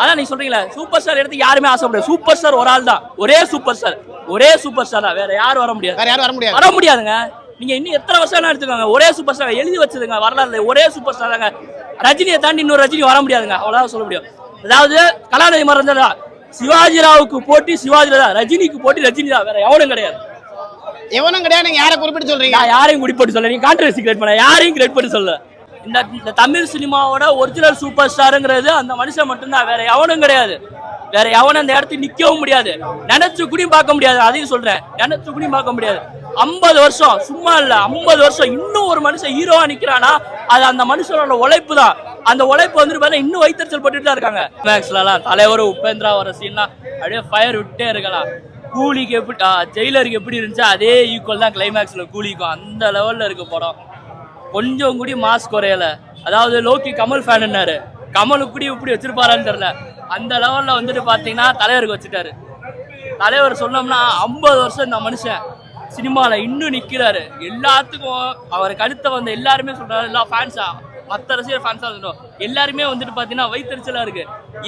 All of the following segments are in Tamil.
அதான் நீங்க சொல்றீங்களா சூப்பர் ஸ்டார் எடுத்து யாருமே ஆசைப்படாது சூப்பர் ஸ்டார் ஒரு ஆள் தான் ஒரே சூப்பர் ஸ்டார் ஒரே சூப்பர் ஸ்டார் தான். வேற யாரும் வர முடியாது. வேற யாரும் வர முடியாது. வர முடியாதுங்க. நீங்க இன்னும் எத்தனை வருஷம் வேணா எடுத்துக்கோங்க. ஒரே சூப்பர் ஸ்டார் எழுதி வச்சதுங்க. வரலாறுல ஒரே சூப்பர் ஸ்டார் தாங்க. ரஜினியை தாண்டி இன்னொரு ரஜினி வர முடியாதுங்க. அவ்வளவுதான் சொல்ல முடியும். அதாவது கலாநிதி மறந்ததா சிவாஜி ராவுக்கு போட்டி சிவாஜி தான் ரஜினிக்கு போட்டி ரஜினி தான். வேற எவனும் கிடையாது. எவனும் கிடையாது. நீங்க யாரை குறிப்பிட்டு சொல்றீங்க? யாரையும் குடிப்பட்டு சொல்ல நீங்க கான்ட்ரவர்சி கிரியேட் பண்ண யாரையும் கிரியேட் பண்ணி சொல்ல இந்த இந்த தமிழ் சினிமாவோட ஒரிஜினல் சூப்பர் ஸ்டாருங்கிறது அந்த மனுஷன் மட்டும்தான். வேற எவனும் கிடையாது. வேற எவனும் அந்த இடத்துக்கு நிக்கவும் முடியாது. நினைச்சு கூடயும் பார்க்க முடியாது. அதையும் சொல்றேன். நினைச்சு கூடயும் பார்க்க முடியாது. ஐம்பது வருஷம் சும்மா இல்ல. ஐம்பது வருஷம் இன்னும் ஒரு மனுஷன் ஹீரோவா நிக்கிறானா? அது அந்த மனுஷனோட உழைப்பு தான். அந்த உழைப்பு வந்துட்டு பார்த்தா இன்னும் வைத்தறிச்சல் பட்டுட்டு தான் இருக்காங்க. மேக்ஸ்லாம் தலைவர் உபேந்திரா வர சீன்லாம் அப்படியே ஃபயர் விட்டே இருக்கலாம். கூலிக்கு எப்படி ஜெயிலருக்கு எப்படி இருந்துச்சு அதே ஈக்குவல் தான் கிளைமேக்ஸ்ல கூலிக்கும். அந்த லெவல்ல இருக்க படம். கொஞ்சம் கூடி மாஸ் குறையல. அதாவது லோக்கி கமல் ஃபேனுன்னாரு கமலுக்கு கூடி இப்படி வச்சிருப்பாரான்னு தெரியல. அந்த லெவலில் வந்துட்டு பார்த்தீங்கன்னா தலைவருக்கு வச்சுட்டாரு. தலைவர் சொன்னோம்னா ஐம்பது வருஷம் இந்த மனுஷன். சினிமாவில் இன்னும் நிற்கிறாரு எல்லாத்துக்கும் அவருக்கு அடுத்த வந்த எல்லாருமே சொல்கிறாரு எல்லா ஃபேன்ஸாக மற்ற அரசியல் ஃபேன்ஸாக இருந்தோம் எல்லாருமே வந்துட்டு பார்த்தீங்கன்னா வயிற்றுச்சலாக இருக்குது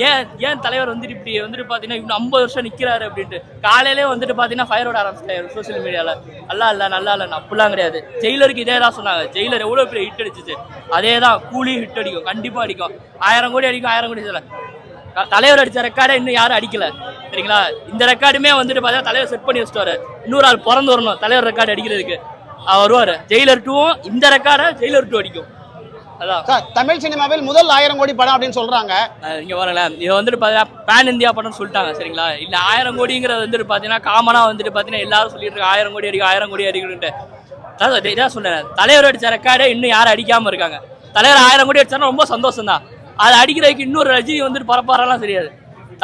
ஏன் ஏன் தலைவர் வந்துட்டு இப்படி வந்துட்டு பார்த்தீங்கன்னா இன்னும் ஐம்பது வருஷம் நிற்கிறாரு அப்படின்ட்டு. காலையிலே வந்துட்டு பார்த்தீங்கன்னா ஃபயர் விட ஆரம்பிச்சிட்டாரு சோஷியல் மீடியாவில் நல்லா இல்லை நல்லா இல்லை அப்படிலாம் கிடையாது. ஜெயிலருக்கு இதே தான் சொன்னாங்க. ஜெயிலர் எவ்வளோ பெரிய ஹிட் அடிச்சிச்சு. அதே தான் கூலி ஹிட் அடிக்கும் கண்டிப்பாக அடிக்கும். ஆயிரம் கோடி அடிக்கும் ஆயிரம் கோடி சொல்ல தலைவர் அடித்த ரெக்கார்டை இன்னும் யாரும் அடிக்கலை. சரிங்களா? இந்த ரெக்கார்டுமே வந்துட்டு பார்த்தீங்கன்னா தலைவர் செட் பண்ணி வச்சுட்டு இன்னொரு ஆள் பிறந்து வரணும் தலைவர் ரெக்கார்டு அடிக்கிறதுக்கு. அவர் வருவார். ஜெயிலர் டூவும் இந்த ரெக்கார்டை ஜெயிலர் டூ அடிக்கும். சார் தமிழ் சினிமாவில் முதல் ஆயிரம் கோடி படம் அப்படின்னு சொல்றாங்க. இங்க வரங்களேன் இது வந்துட்டு பார்த்தீங்கன்னா பேன் இந்தியா படம்னு சொல்லிட்டாங்க சரிங்களா? இல்ல ஆயிரம் கோடிங்கிறது வந்துட்டு பார்த்தீங்கன்னா காமனா வந்துட்டு பார்த்தீங்கன்னா எல்லாரும் சொல்லிட்டு இருக்காங்க. ஆயிரம் கோடி அடிக்கும் ஆயிரம் கோடி அடிக்கணுன்ட்டு அதான் இதான் சொல்றேன். தலைவர் அடிச்ச ரெக்கார்டே இன்னும் யாரும் அடிக்காம இருக்காங்க. தலைவர் ஆயிரம் கோடி அடிச்சாலும் ரொம்ப சந்தோஷம் தான் அதை அடிக்கிறதுக்கு இன்னொரு ரஜினி வந்துட்டு பரப்பாரெல்லாம் தெரியாது.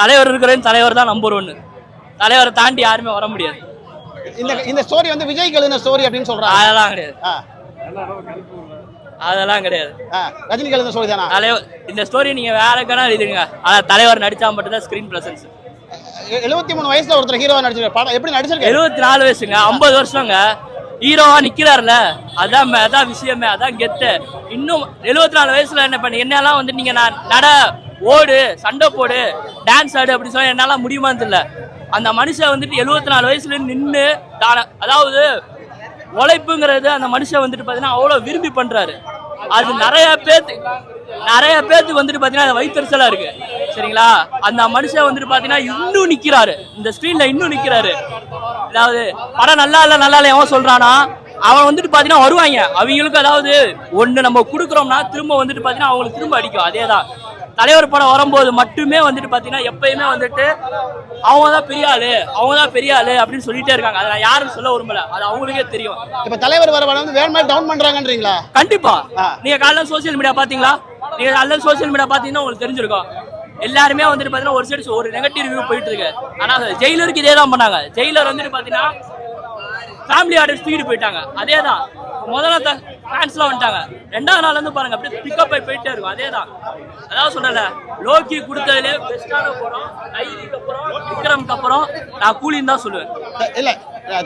தலைவர் இருக்கிறேன்னு தலைவர் தான் நம்பர் ஒன்று தலைவரை தாண்டி யாருமே வர முடியாது. இந்த இந்த ஸ்டோரி வந்து விஜய்க்கு எழுதின ஸ்டோரி அப்படின்னு சொல்றாங்க. அதெல்லாம் கிடையாது. அதெல்லாம் கிடையாது. எழுதின ஸ்டோரி தானா தலைவர் இந்த ஸ்டோரி நீங்க வேற கணா எழுதுங்க ஆனா தலைவர் நடிச்சா மட்டும் தான் ஸ்கிரீன் பிரசன்ஸ் எழுபத்தி மூணு வயசுல ஒருத்தர் ஹீரோவா நடிச்சிருக்காரு. படம் எப்படி நடிச்சிருக்காரு? எழுபத்தி நாலு வயசுங்க ஐம்பது வருஷங்க. ஹீரோவா நிக்கிறாருல. அதான் மே- அதான் விஷயமே அதான் கெத்து. இன்னும் எழுபத்தி நாலு வயசுல என்ன பண்ணி என்னெல்லாம் வந்து நீங்க நான் நட ஓடு சண்டை போடு டான்ஸ் ஆடு அப்படி சொல்ல என்னால முடியுமான்னு தெரியல. அந்த மனுஷன் வந்துட்டு எழுபத்தி நாலு வயசுல நின்று தான அதாவது உழைப்புங்கிறது அந்த மனுஷன் வந்துட்டு பார்த்தீங்கன்னா அவ்வளோ விரும்பி பண்றாரு. அது நிறைய பேர்த்து நிறைய பேர்த்துக்கு வந்துட்டு பார்த்தீங்கன்னா அது வயிற்றுச்சலா இருக்கு. சரிங்களா? அந்த மனுஷன் வந்துட்டு பார்த்தீங்கன்னா இன்னும் நிக்கிறாரு. இந்த ஸ்க்ரீனில் இன்னும் நிக்கிறாரு. அதாவது படம் நல்லா இல்ல நல்லா இல்லை எவன் சொல்றானா அவன் வந்துட்டு பாத்தீங்கன்னா வருவாங்க. அவங்களுக்கு அதாவது ஒண்ணு நம்ம கொடுக்குறோம்னா திரும்ப வந்துட்டு பாத்தீங்கன்னா அவங்களுக்கு திரும்ப அடிக்கும். அதே தான் தலைவர் படம் வரும்போது மட்டுமே வந்துட்டு பாத்தீங்கன்னா எப்பயுமே வந்துட்டு அவங்க தான் பெரிய ஆளு அவங்க தான் பெரிய ஆளு அப்படின்னு சொல்லிட்டே இருக்காங்க. அதை நான் யாரும் சொல்ல விரும்பல. அது அவங்களுக்கே தெரியும். இப்ப தலைவர் வர வந்து வேணுமா டவுன் பண்றாங்கன்றீங்களா? கண்டிப்பா. ஆ. நீங்க காலைல சோஷியல் மீடியா பாத்தீங்களா? நீங்க காலைல சோஷியல் மீடியா பாத்தீங்கன்னா உங்களுக்கு தெரிஞ்சிருக்கும். எல்லாருமே வந்துட்டு பாத்தீங்கன்னா ஒரு சைடு ஒரு நெகட்டிவ் ரிவ்யூ போயிட்டு இருக்கு. ஆனா ஜெயிலருக்கு இதே தான் பண்ணாங்க. ஜெயிலர் வந்துட்டு பாத்தீங்கன்னா ஃபேமிலி ஆர்டர் தூக்கிட்டு போயிட்டாங்க. அதே தான் முதல்ல ஃபேன்ஸ்லாம் வந்துட்டாங்க. ரெண்டாவது நாள் வந்து பாருங்க அப்படியே பிக்கப் ஆகி போயிட்டே இருக்கும். அதே தான் அதாவது சொன்னல லோக்கி கொடுத்ததுலே பெஸ்டான படம் கைதிக்கு அப்புறம் விக்ரம்க்கு அப்புறம் நான் கூலின்னு தான் சொல்லுவேன். இல்ல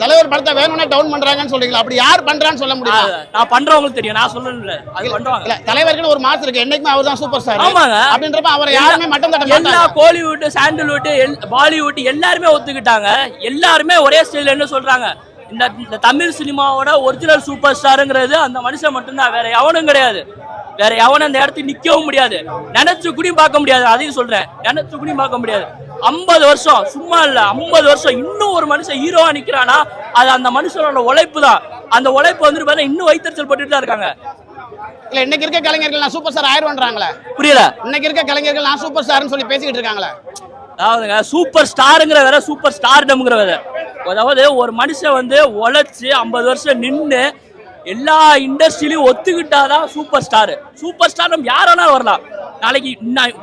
தலைவர் படத்தை வேணும்னா டவுன் பண்றாங்கன்னு சொல்றீங்களா? அப்படி யார் பண்றான்னு சொல்ல முடியுமா? அது நான் பண்றவங்களுக்கு தெரியும். நான் சொல்லல அது பண்றாங்க இல்ல தலைவருக்குன்னு ஒரு மாசம் இருக்கு. என்னைக்குமே அவர் தான் சூப்பர் ஸ்டார் ஆமாங்க. அப்படின்றப்ப அவரை யாருமே மட்டம் தட்ட எல்லா கோலிவுட் சாண்டல்வுட் பாலிவுட் எல்லாருமே ஒத்துக்கிட்டாங்க. எல்லாருமே ஒரே ஸ்டைல் என்ன சொல்றாங்க? இந்த இந்த தமிழ் சினிமாவோட ஒரிஜினல் சூப்பர் ஸ்டாருங்கிறது அந்த மனுஷன் மட்டும்தான். வேற எவனும் கிடையாது. வேற எவனும் அந்த இடத்துக்கு நிக்கவும் முடியாது. நினைச்சு கூடயும் பார்க்க முடியாது. அதையும் சொல்றேன். நினைச்சு கூடயும் பார்க்க முடியாது. ஐம்பது வருஷம் சும்மா இல்ல. ஐம்பது வருஷம் இன்னும் ஒரு மனுஷன் ஹீரோவா நிக்கிறானா? அது அந்த மனுஷனோட உழைப்பு தான். அந்த உழைப்பு வந்துட்டு பார்த்தா இன்னும் வைத்தறிச்சல் பட்டுட்டு தான் இருக்காங்க. இல்ல இன்னைக்கு இருக்க கலைஞர்கள் நான் சூப்பர் ஸ்டார் ஆயிடுவான்றாங்களே புரியல. இன்னைக்கு இருக்க கலைஞர்கள் நான் சூப்பர் ஸ்டார்னு சொல்லி பேசிக்கிட்டு இருக்காங்களே. அதாவதுங்க சூப்பர் ஸ்டாருங்கிற வேற சூப்பர் ஸ்டார்டம்ங்கிற வேற. அதாவது ஒரு மனுஷன் வந்து உழைச்சு ஐம்பது வருஷம் நின்று எல்லா இண்டஸ்ட்ரியிலையும் ஒத்துக்கிட்டாதான் சூப்பர் ஸ்டார் சூப்பர் ஸ்டார் நம்ம யார் வேணாலும் வரலாம். நாளைக்கு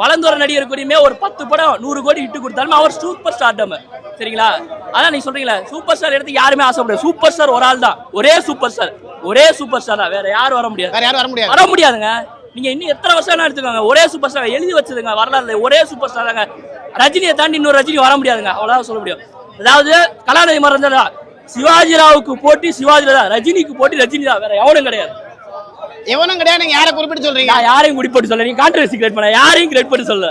வளர்ந்து வர நடிகர் கூடயுமே ஒரு பத்து படம் நூறு கோடி இட்டு கொடுத்தாலும் அவர் சூப்பர் ஸ்டார்டம் சரிங்களா? அதான் நீங்க சொல்றீங்களா சூப்பர் ஸ்டார் எடுத்து யாருமே ஆசைப்படாது சூப்பர் ஸ்டார் ஒரு ஆள் தான். ஒரே சூப்பர் ஸ்டார் ஒரே சூப்பர் ஸ்டார் தான். வேற யாரும் வர முடியாது. வேற யாரும் வர முடியாது. வர முடியாதுங்க. நீங்க இன்னும் எத்தனை வருஷம் எடுத்துக்கோங்க. ஒரே சூப்பர் ஸ்டார் எழுதி வச்சதுங்க. வரலாறுல ஒரே சூப்பர் ஸ்டார் தாங்க. ரஜினியை தாண்டி இன்னொரு ரஜினி வர முடியாதுங்க. அவ்வளவுதான் சொல்ல முடியும். அதாவது கலாநிதி மறந்ததா சிவாஜி ராவுக்கு போட்டி சிவாஜி தான். ரஜினிக்கு போட்டி ரஜினி தான். வேற எவனும் கிடையாது. எவனும் கிடையாது நீங்க யாரை குறிப்பிட்டு சொல்றீங்க? நான் யாரையும் குடிப்பட்டு சொல்ல நீங்க கான்ட்ரவர்சி கிரியேட் பண்ண. யாரையும் கிரியேட் பண்ணி சொல்ல